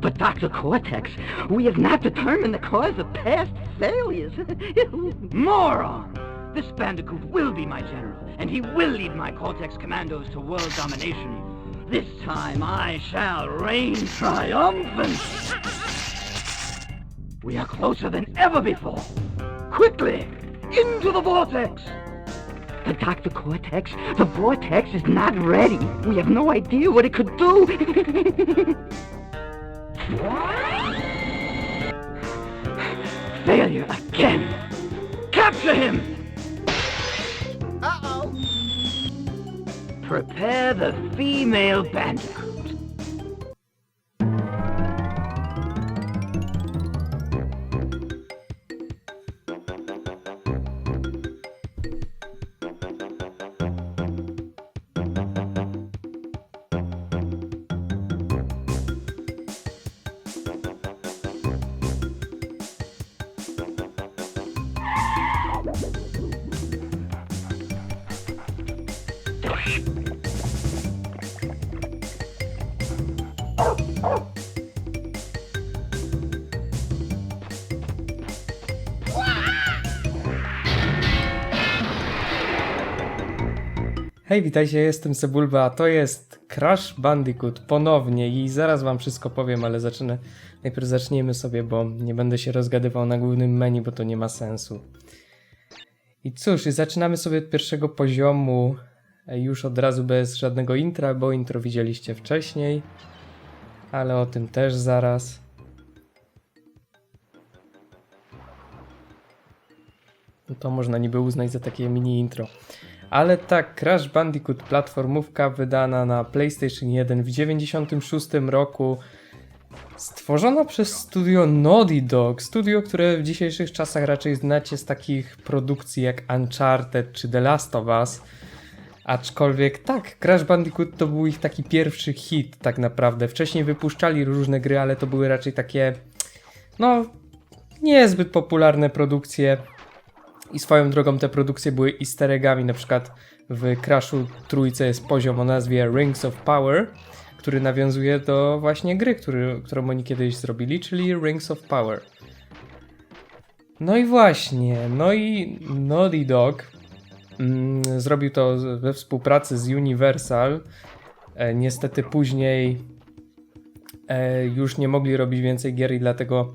But Dr. Cortex, we have not determined the cause of past failures. Moron! This Bandicoot will be my general, and he will lead my Cortex commandos to world domination. This time I shall reign triumphant! We are closer than ever before! Quickly! Into the vortex! But Dr. Cortex, the vortex is not ready. We have no idea what it could do. Failure again! Capture him! Uh-oh. Prepare the female Bandicoot. Hej, witajcie, jestem Sebulba, a to jest Crash Bandicoot ponownie i zaraz wam wszystko powiem, ale zacznę, najpierw zaczniemy sobie, bo nie będę się rozgadywał na głównym menu, bo to nie ma sensu. I cóż, zaczynamy sobie od pierwszego poziomu, już od razu bez żadnego intra, bo intro widzieliście wcześniej, ale o tym też zaraz. No to można niby uznać za takie mini intro. Ale tak, Crash Bandicoot platformówka wydana na PlayStation 1 w 96 roku. Stworzona przez studio Naughty Dog, studio, które w dzisiejszych czasach raczej znacie z takich produkcji jak Uncharted czy The Last of Us. Aczkolwiek tak, Crash Bandicoot to był ich taki pierwszy hit tak naprawdę. Wcześniej wypuszczali różne gry, ale to były raczej takie no niezbyt popularne produkcje. I swoją drogą te produkcje były easter eggami, na przykład w Crashu trójce jest poziom o nazwie Rings of Power, który nawiązuje do właśnie gry, który, którą oni kiedyś zrobili, czyli Rings of Power. No i właśnie, no i Naughty Dog zrobił to we współpracy z Universal. E, niestety później e, już nie mogli robić więcej gier i dlatego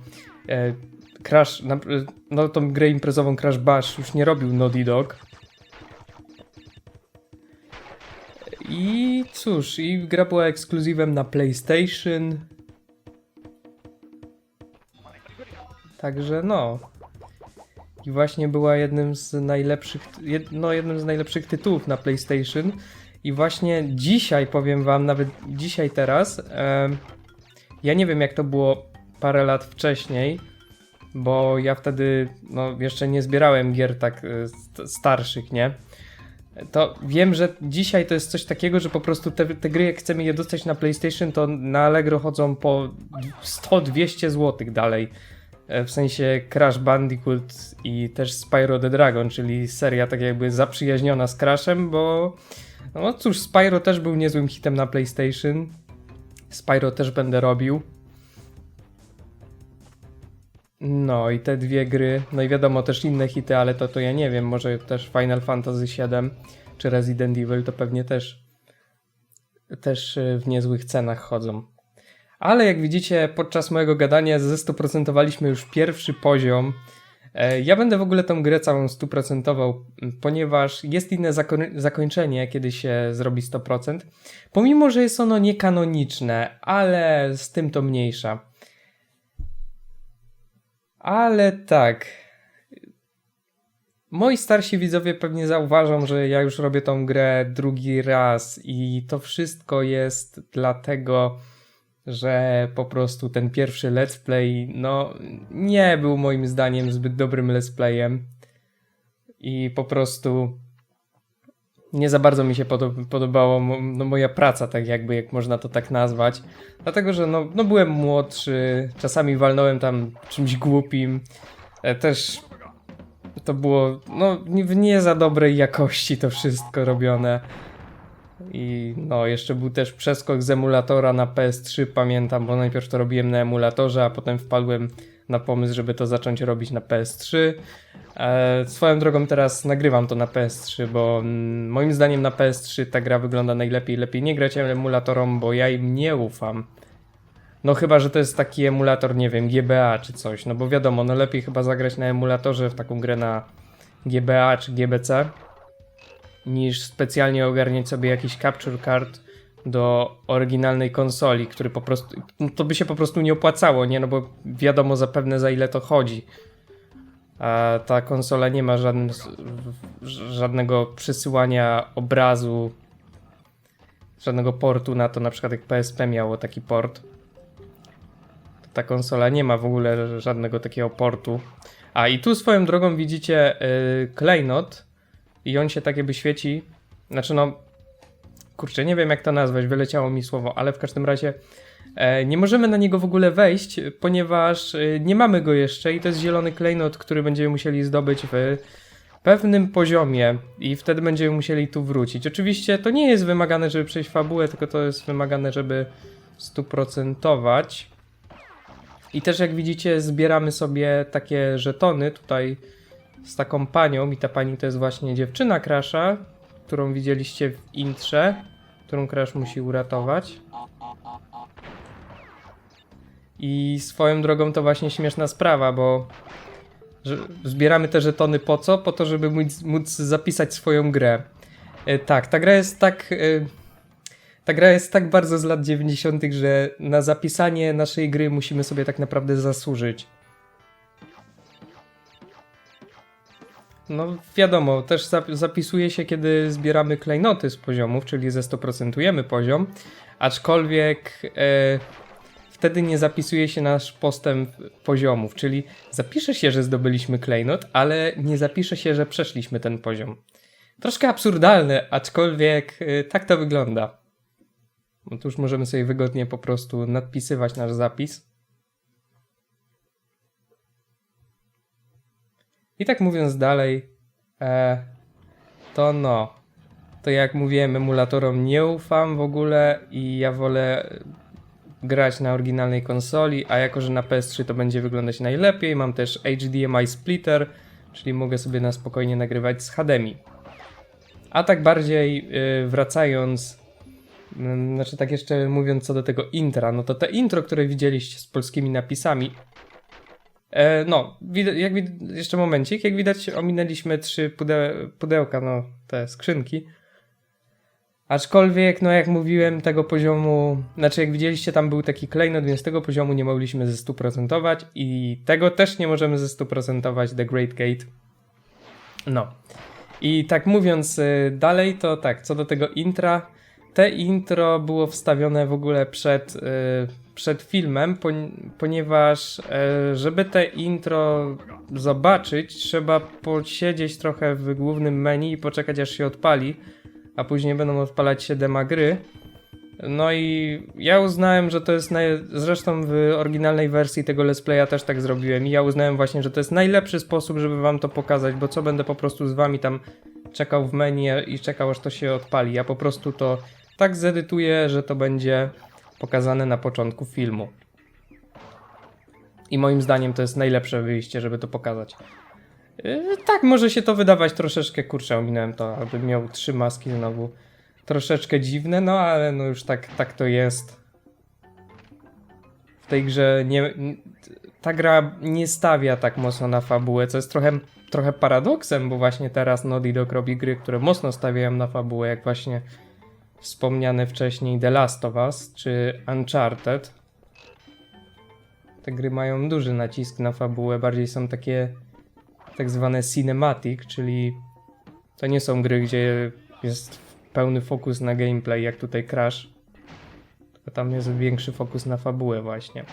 e, Crash, no tą grę imprezową Crash Bash już nie robił Naughty Dog. I cóż, i gra była ekskluzywem na PlayStation. Także no. I właśnie była jednym z najlepszych, jed, no jednym z najlepszych tytułów na PlayStation. I właśnie dzisiaj powiem wam, nawet dzisiaj teraz, em, ja nie wiem jak to było parę lat wcześniej, bo ja wtedy no, jeszcze nie zbierałem gier tak st- starszych, nie? To wiem, że dzisiaj to jest coś takiego, że po prostu te, te gry, jak chcemy je dostać na PlayStation, to na Allegro chodzą po 100-200 zł dalej. E, W sensie Crash Bandicoot i też Spyro the Dragon, czyli seria tak jakby zaprzyjaźniona z Crashem, bo no cóż, Spyro też był niezłym hitem na PlayStation. Spyro też będę robił. No i te dwie gry, no i wiadomo też inne hity, ale to, to ja nie wiem, może też Final Fantasy VII czy Resident Evil to pewnie też też y, w niezłych cenach chodzą. Ale jak widzicie, podczas mojego gadania zestuprocentowaliśmy już pierwszy poziom. E, Ja będę w ogóle tą grę całą stuprocentował, m, ponieważ jest inne zako- zakończenie, kiedy się zrobi 100%. Pomimo, że jest ono niekanoniczne, ale z tym to mniejsza. Ale tak. Moi starsi widzowie pewnie zauważą, że ja już robię tą grę drugi raz i to wszystko jest dlatego, że po prostu ten pierwszy let's play, no, nie był moim zdaniem zbyt dobrym let's playem i po prostu nie za bardzo mi się podob- podobało mo- no, moja praca, tak jakby, jak można to tak nazwać. Dlatego, że no, no byłem młodszy, czasami walnąłem tam czymś głupim. E, też to było no, w nie za dobrej jakości to wszystko robione. I no, jeszcze był też przeskok z emulatora na PS3, pamiętam, bo najpierw to robiłem na emulatorze, a potem wpadłem na pomysł, żeby to zacząć robić na PS3. E, swoją drogą teraz nagrywam to na PS3, bo mm, moim zdaniem na PS3 ta gra wygląda najlepiej. Lepiej nie grać emulatorom, bo ja im nie ufam. No chyba, że to jest taki emulator, nie wiem, GBA czy coś, no bo wiadomo, no lepiej chyba zagrać na emulatorze w taką grę na GBA czy GBC niż specjalnie ogarniać sobie jakiś capture card do oryginalnej konsoli, który po prostu, no to by się po prostu nie opłacało, nie, no bo wiadomo zapewne za ile to chodzi. A ta konsola nie ma żadn, żadnego przesyłania obrazu, żadnego portu na to, na przykład jak PSP miało taki port. Ta konsola nie ma w ogóle żadnego takiego portu. A i tu swoją drogą widzicie yy, klejnot i on się tak jakby świeci. Znaczy no, kurczę, nie wiem jak to nazwać, wyleciało mi słowo, ale w każdym razie e, nie możemy na niego w ogóle wejść, ponieważ e, nie mamy go jeszcze i to jest zielony klejnot, który będziemy musieli zdobyć w pewnym poziomie i wtedy będziemy musieli tu wrócić. Oczywiście to nie jest wymagane, żeby przejść fabułę, tylko to jest wymagane, żeby stuprocentować. I też jak widzicie zbieramy sobie takie żetony tutaj z taką panią i ta pani to jest właśnie dziewczyna Crasha, którą widzieliście w intrze, którą Crash musi uratować. I swoją drogą to właśnie śmieszna sprawa, bo zbieramy te żetony po co? Po to, żeby móc, móc zapisać swoją grę. E, tak, ta gra jest tak... E, ta gra jest tak bardzo z lat 90., że na zapisanie naszej gry musimy sobie tak naprawdę zasłużyć. No wiadomo, też zap- zapisuje się, kiedy zbieramy klejnoty z poziomów, czyli ze 100% poziom, aczkolwiek e, wtedy nie zapisuje się nasz postęp poziomów, czyli zapisze się, że zdobyliśmy klejnot, ale nie zapisze się, że przeszliśmy ten poziom. Troszkę absurdalne, aczkolwiek e, tak to wygląda. Otóż możemy sobie wygodnie po prostu nadpisywać nasz zapis. I tak mówiąc dalej, e, to no, to jak mówiłem, emulatorom nie ufam w ogóle i ja wolę grać na oryginalnej konsoli, a jako, że na PS3 to będzie wyglądać najlepiej, mam też HDMI splitter, czyli mogę sobie na spokojnie nagrywać z HDMI. A tak bardziej y, wracając, y, znaczy tak jeszcze mówiąc co do tego intra, no to te intro, które widzieliście z polskimi napisami, E, no, jak jeszcze momencik, jak widać ominęliśmy trzy pude- pudełka, no te skrzynki. Aczkolwiek, no jak mówiłem, tego poziomu, znaczy jak widzieliście, tam był taki klejnot, więc tego poziomu nie mogliśmy ze 100% i tego też nie możemy ze 100% The Great Gate. No. I tak mówiąc y, dalej, to tak, co do tego intra, te intro było wstawione w ogóle przed, y, przed filmem, pon- ponieważ y, żeby te intro zobaczyć, trzeba posiedzieć trochę w głównym menu i poczekać aż się odpali, a później będą odpalać się dema gry. No i ja uznałem, że to jest. Naj... Zresztą w oryginalnej wersji tego let's playa też tak zrobiłem. I ja uznałem właśnie, że to jest najlepszy sposób, żeby wam to pokazać, bo co będę po prostu z wami tam czekał w menu i czekał aż to się odpali. Ja po prostu to tak zedytuję, że to będzie pokazane na początku filmu. I moim zdaniem to jest najlepsze wyjście, żeby to pokazać. Yy, tak, może się to wydawać troszeczkę, kurczę, ominąłem to, abym miał trzy maski znowu. Troszeczkę dziwne, no ale no już tak, tak to jest. W tej grze nie, ta gra nie stawia tak mocno na fabułę, co jest trochę, trochę paradoksem, bo właśnie teraz Naughty Dog robi gry, które mocno stawiają na fabułę, jak właśnie wspomniane wcześniej The Last of Us czy Uncharted. Te gry mają duży nacisk na fabułę, bardziej są takie tak zwane cinematic, czyli to nie są gry, gdzie jest pełny fokus na gameplay, jak tutaj Crash. Tylko tam jest większy fokus na fabułę właśnie.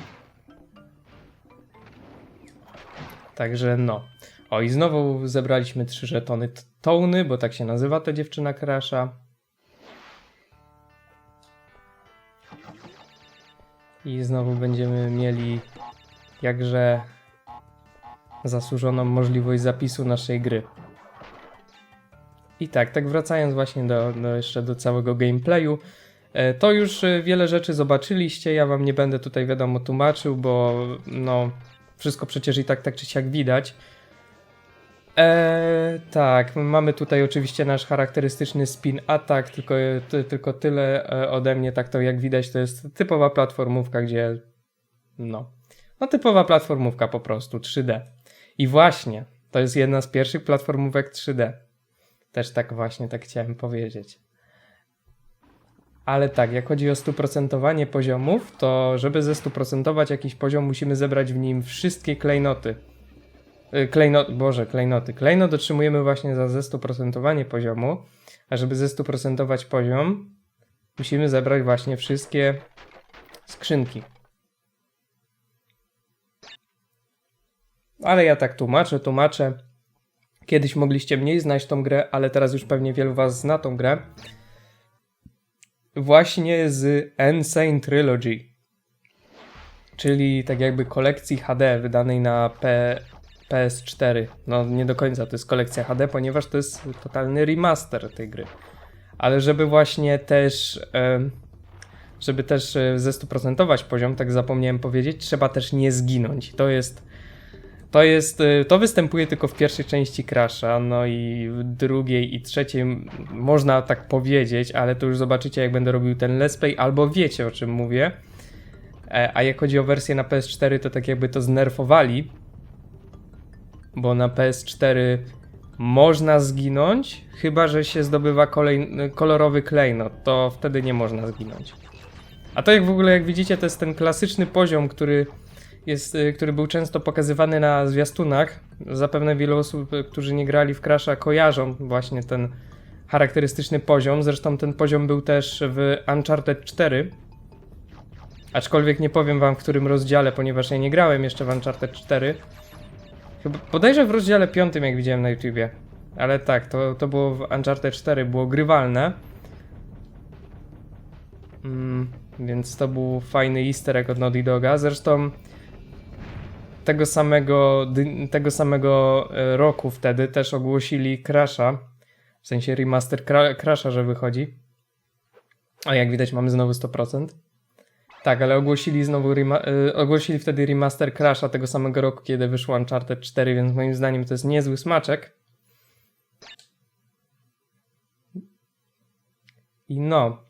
Także no. O i znowu zebraliśmy trzy żetony Tony, bo tak się nazywa ta dziewczyna Crasha. I znowu będziemy mieli jakże zasłużoną możliwość zapisu naszej gry. I tak, tak wracając właśnie do, do jeszcze do całego gameplayu, e, to już e, wiele rzeczy zobaczyliście, ja wam nie będę tutaj wiadomo tłumaczył, bo no wszystko przecież i tak tak czy siak widać. Eee, tak, mamy tutaj oczywiście nasz charakterystyczny spin attack, tylko, ty, tylko tyle e, ode mnie, tak to jak widać to jest typowa platformówka, gdzie no, no typowa platformówka po prostu, 3D. I właśnie, to jest jedna z pierwszych platformówek 3D. Też tak właśnie tak chciałem powiedzieć. Ale tak, jak chodzi o stuprocentowanie poziomów, to żeby zestuprocentować jakiś poziom, musimy zebrać w nim wszystkie klejnoty. Y, Klejnot, boże, klejnoty. Klejnot otrzymujemy właśnie za zestuprocentowanie poziomu, a żeby zestuprocentować poziom, musimy zebrać właśnie wszystkie skrzynki. Ale ja tak tłumaczę, tłumaczę. Kiedyś mogliście mniej znać tą grę, ale teraz już pewnie wielu was zna tą grę. Właśnie z Insane Trilogy. Czyli tak jakby kolekcji HD wydanej na P PS4. No nie do końca to jest kolekcja HD, ponieważ to jest totalny remaster tej gry. Ale żeby właśnie też żeby też e, zestuprocentować poziom, tak zapomniałem powiedzieć, trzeba też nie zginąć. To jest to jest, y, to występuje tylko w pierwszej części Crasha, no i w drugiej i trzeciej można tak powiedzieć, ale to już zobaczycie jak będę robił ten let's play, albo wiecie o czym mówię. E, A jak chodzi o wersję na PS4, to tak jakby to znerfowali, bo na PS4 można zginąć, chyba że się zdobywa kolej, kolorowy klejnot, to wtedy nie można zginąć. A to jak w ogóle, jak widzicie, to jest ten klasyczny poziom, który jest, y, który był często pokazywany na zwiastunach. Zapewne wielu osób, y, którzy nie grali w Crasha, kojarzą właśnie ten charakterystyczny poziom. Zresztą ten poziom był też w Uncharted 4. Aczkolwiek nie powiem wam w którym rozdziale, ponieważ ja nie grałem jeszcze w Uncharted 4. Chyba bodajże w rozdziale 5, jak widziałem na YouTubie. Ale tak, to, to było w Uncharted 4, było grywalne. Mm, więc to był fajny easter egg od Naughty Doga. Zresztą tego samego, tego samego e, roku wtedy też ogłosili Crasha, w sensie remaster Cra- Crasha, że wychodzi. A jak widać mamy znowu 100%. Tak, ale ogłosili znowu e, ogłosili wtedy remaster Crasha tego samego roku, kiedy wyszło Uncharted 4, więc moim zdaniem to jest niezły smaczek. I no.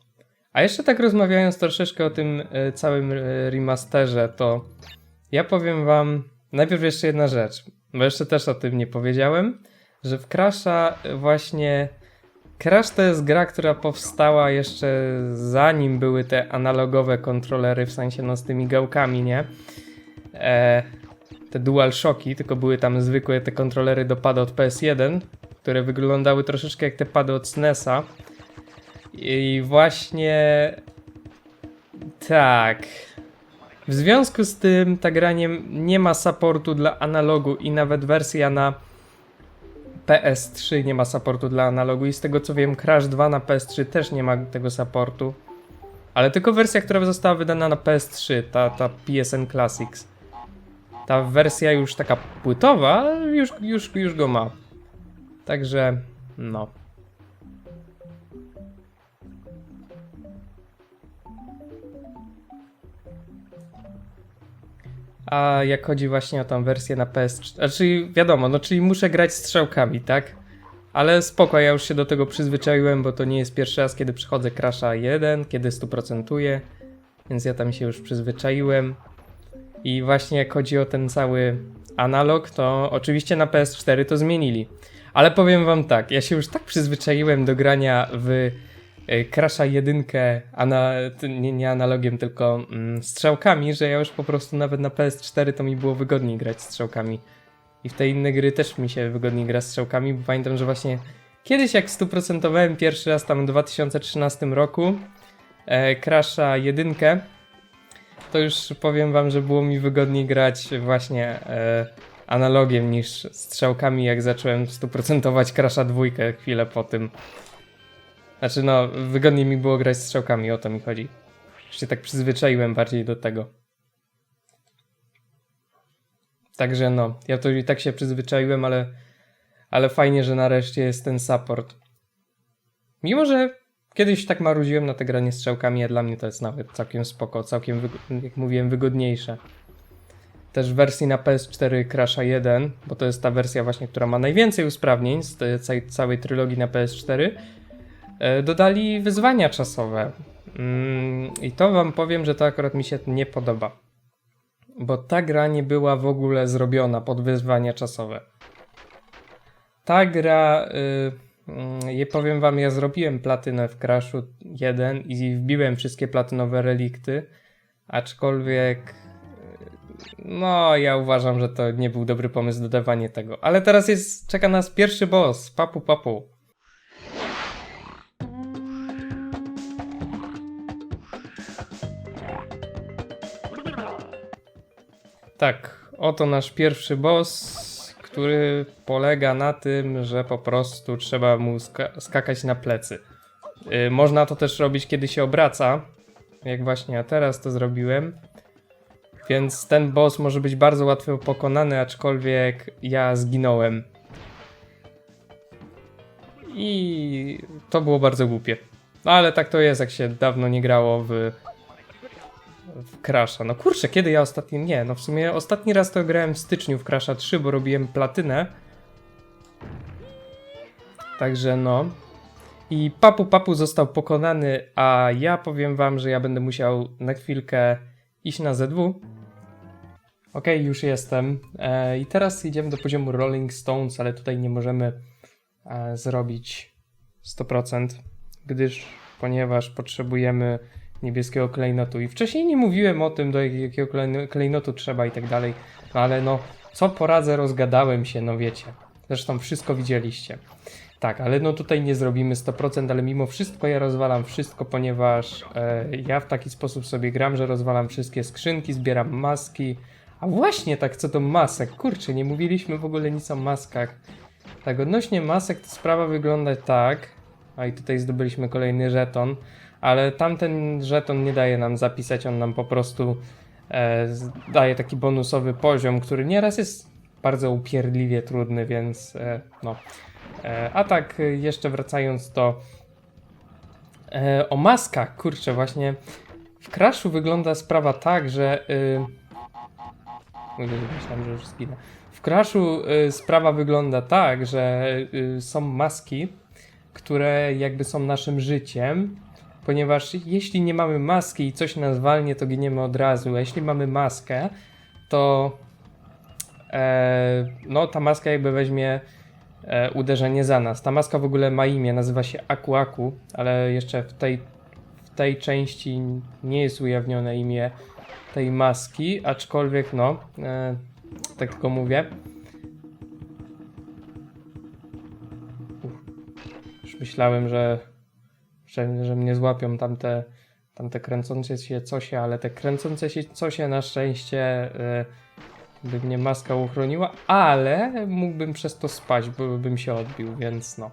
A jeszcze tak rozmawiając troszeczkę o tym e, całym e, remasterze, to ja powiem wam najpierw jeszcze jedna rzecz, bo jeszcze też o tym nie powiedziałem, że w Crasha właśnie Crash to jest gra, która powstała jeszcze zanim były te analogowe kontrolery, w sensie no z tymi gałkami, nie? E, te DualShocki, tylko były tam zwykłe te kontrolery do pada od PS1, które wyglądały troszeczkę jak te pady od SNESa. I właśnie tak. W związku z tym ta gra nie, nie ma supportu dla analogu i nawet wersja na PS3 nie ma supportu dla analogu i z tego co wiem Crash 2 na PS3 też nie ma tego supportu. Ale tylko wersja, która została wydana na PS3, ta, ta PSN Classics. Ta wersja już taka płytowa, już, już, już go ma. Także no. A jak chodzi właśnie o tą wersję na PS4, znaczy wiadomo, no czyli muszę grać strzałkami, tak? Ale spoko, ja już się do tego przyzwyczaiłem, bo to nie jest pierwszy raz, kiedy przychodzę Crasha 1, kiedy 100%, więc ja tam się już przyzwyczaiłem. I właśnie jak chodzi o ten cały analog, to oczywiście na PS4 to zmienili. Ale powiem wam tak, ja się już tak przyzwyczaiłem do grania w Crasha 1, ana, t- nie, nie analogiem, tylko mm, strzałkami, że ja już po prostu nawet na PS4 to mi było wygodniej grać strzałkami. I w te inne gry też mi się wygodniej gra strzałkami, bo pamiętam, że właśnie kiedyś jak stuprocentowałem pierwszy raz tam w 2013 roku e, Crasha 1, to już powiem wam, że było mi wygodniej grać właśnie e, analogiem niż strzałkami, jak zacząłem stuprocentować Crasha 2 chwilę po tym. Znaczy no, wygodniej mi było grać strzałkami, o to mi chodzi. Już się tak przyzwyczaiłem bardziej do tego. Także no, ja to i tak się przyzwyczaiłem, ale, ale fajnie, że nareszcie jest ten support. Mimo, że kiedyś tak marudziłem na te granie strzałkami, a dla mnie to jest nawet całkiem spoko, całkiem, jak mówiłem, wygodniejsze. Też w wersji na PS4 Crasha 1, bo to jest ta wersja właśnie, która ma najwięcej usprawnień z całej, trylogii na PS4, e, dodali wyzwania czasowe. Mm, I to wam powiem, że to akurat mi się nie podoba. Bo ta gra nie była w ogóle zrobiona pod wyzwania czasowe. Ta gra, y, mm, je powiem wam, ja zrobiłem platynę w Crashu 1 i wbiłem wszystkie platynowe relikty, aczkolwiek y, no, ja uważam, że to nie był dobry pomysł dodawanie tego. Ale teraz jest, czeka nas pierwszy boss, papu papu. Tak, oto nasz pierwszy boss, który polega na tym, że po prostu trzeba mu ska- skakać na plecy. Yy, można to też robić, kiedy się obraca, jak właśnie ja teraz to zrobiłem. Więc ten boss może być bardzo łatwo pokonany, aczkolwiek ja zginąłem. I to było bardzo głupie. No ale tak to jest, jak się dawno nie grało w w Crasha. No kurczę, kiedy ja ostatni... Nie, no w sumie ostatni raz to grałem w styczniu w Crasha 3, bo robiłem platynę. Także no. I Papu Papu został pokonany, a ja powiem wam, że ja będę musiał na chwilkę iść na ZW. Okej, już jestem. E, I teraz idziemy do poziomu Rolling Stones, ale tutaj nie możemy e, zrobić 100%, gdyż, ponieważ potrzebujemy niebieskiego klejnotu. I wcześniej nie mówiłem o tym, do jakiego klejno- klejnotu trzeba i tak dalej. Ale no, co poradzę, rozgadałem się, no wiecie. Zresztą wszystko widzieliście. Tak, ale no tutaj nie zrobimy 100%, ale mimo wszystko ja rozwalam wszystko, ponieważ e, ja w taki sposób sobie gram, że rozwalam wszystkie skrzynki, zbieram maski. A właśnie tak co do masek, kurczę, nie mówiliśmy w ogóle nic o maskach. Tak, odnośnie masek to sprawa wygląda tak, a i tutaj zdobyliśmy kolejny żeton, ale tamten żeton nie daje nam zapisać, on nam po prostu e, daje taki bonusowy poziom, który nieraz jest bardzo upierdliwie trudny, więc e, no. E, a tak, e, jeszcze wracając do e, o maskach, kurczę, właśnie w Crashu wygląda sprawa tak, że y, Oj, myślałem, że już zginę. W Crashu y, sprawa wygląda tak, że y, są maski, które jakby są naszym życiem, ponieważ jeśli nie mamy maski i coś nas walnie, to giniemy od razu, a jeśli mamy maskę, to e, no ta maska jakby weźmie e, uderzenie za nas. Ta maska w ogóle ma imię, nazywa się Aku Aku, ale jeszcze w tej, w tej części nie jest ujawnione imię tej maski, aczkolwiek no, e, tak tylko mówię. Już myślałem, że, że, że mnie złapią tamte, tamte kręcące się cosie, ale te kręcące się cosie na szczęście e, by mnie maska uchroniła, ale mógłbym przez to spać, bo bym się odbił, więc no.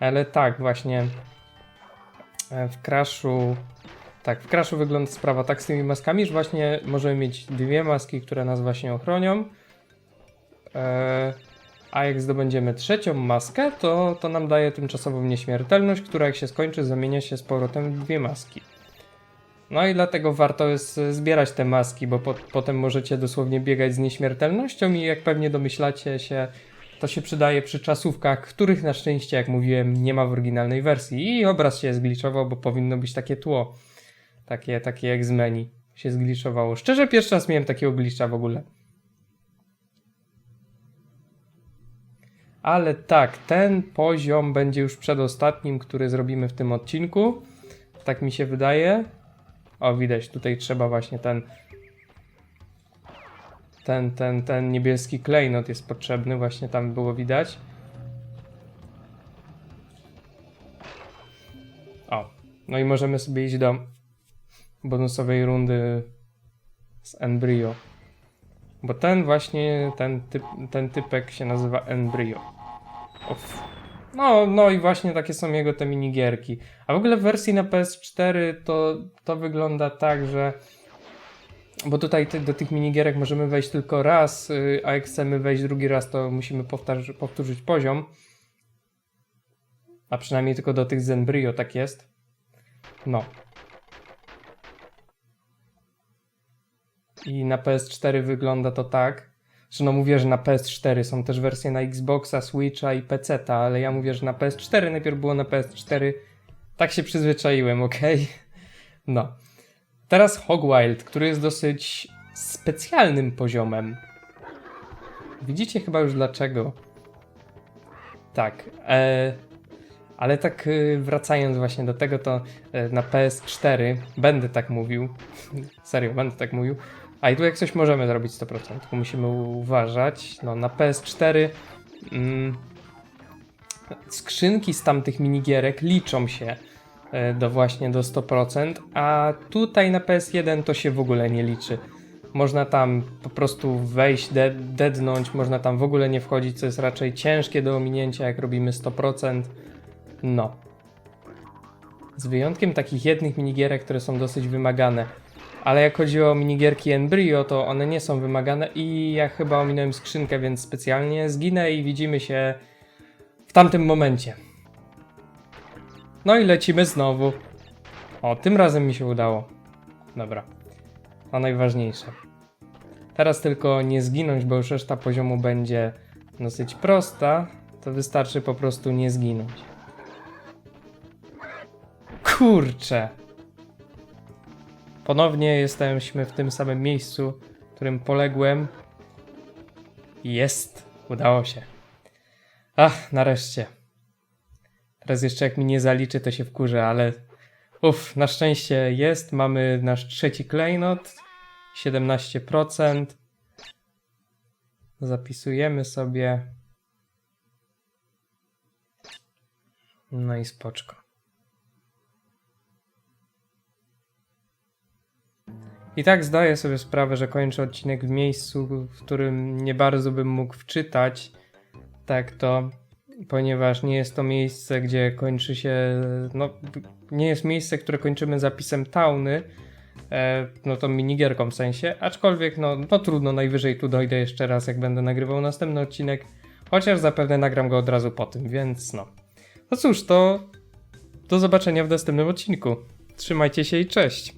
Ale tak, właśnie e, w Crashu tak, w Crashu wygląda sprawa tak z tymi maskami, że właśnie możemy mieć dwie maski, które nas właśnie ochronią. Eee, a jak zdobędziemy trzecią maskę, to, to nam daje tymczasową nieśmiertelność, która jak się skończy, zamienia się z powrotem w dwie maski. No i dlatego warto jest zbierać te maski, bo po, potem możecie dosłownie biegać z nieśmiertelnością i jak pewnie domyślacie się, to się przydaje przy czasówkach, których na szczęście, jak mówiłem, nie ma w oryginalnej wersji. I obraz się zgliczował, bo powinno być takie tło. Takie, takie jak z menu się zgliczowało. Szczerze, pierwszy raz miałem takiego glitcha w ogóle. Ale tak, ten poziom będzie już przedostatnim, który zrobimy w tym odcinku. Tak mi się wydaje. O, widać, tutaj trzeba właśnie ten ten, ten, ten niebieski klejnot jest potrzebny, właśnie tam było widać. O, no i możemy sobie iść do bonusowej rundy z Embryo. Bo ten właśnie, ten, typ, ten typek się nazywa Embryo. Uff. No, no i właśnie takie są jego te minigierki. A w ogóle w wersji na PS4 to, to wygląda tak, że bo tutaj do tych minigierek możemy wejść tylko raz, y, a jak chcemy wejść drugi raz, to musimy powtórzyć poziom. A przynajmniej tylko do tych Zenbrio tak jest. No. I na PS4 wygląda to tak, że no mówię, że na PS4 są też wersje na Xboxa, Switcha i PC, ale ja mówię, że na PS4 najpierw było na PS4. Tak się przyzwyczaiłem, ok? No. Teraz Hogwild, który jest dosyć specjalnym poziomem. Widzicie chyba już dlaczego. Tak. E, ale tak e, wracając właśnie do tego, to e, na PS4 będę tak mówił. Serio, będę tak mówił. A i tu jak coś możemy zrobić 100%, tylko musimy uważać. No na PS4 mm, skrzynki z tamtych minigierek liczą się e, do właśnie do 100%, a tutaj na PS1 to się w ogóle nie liczy. Można tam po prostu wejść, de dednąć, można tam w ogóle nie wchodzić, co jest raczej ciężkie do ominięcia, jak robimy 100%. No. Z wyjątkiem takich jednych minigierek, które są dosyć wymagane. Ale jak chodzi o minigierki Embryo, to one nie są wymagane i ja chyba ominąłem skrzynkę, więc specjalnie zginę i widzimy się w tamtym momencie. No i lecimy znowu. O, tym razem mi się udało. Dobra. To najważniejsze. Teraz tylko nie zginąć, bo już reszta poziomu będzie dosyć prosta. To wystarczy po prostu nie zginąć. Kurczę. Ponownie jesteśmy w tym samym miejscu, w którym poległem. Jest. Udało się. Ach, nareszcie. Teraz jeszcze jak mi nie zaliczy, to się wkurzę, ale uff, na szczęście jest. Mamy nasz trzeci klejnot. 17%. Zapisujemy sobie. No i spoczko. I tak zdaję sobie sprawę, że kończę odcinek w miejscu, w którym nie bardzo bym mógł wczytać. Tak to, ponieważ nie jest to miejsce, gdzie kończy się. No, nie jest miejsce, które kończymy zapisem tauny. E, no to minigierką w sensie, aczkolwiek no, no trudno, najwyżej tu dojdę jeszcze raz, jak będę nagrywał następny odcinek, chociaż zapewne nagram go od razu po tym, więc no. No cóż, to do zobaczenia w następnym odcinku. Trzymajcie się i cześć!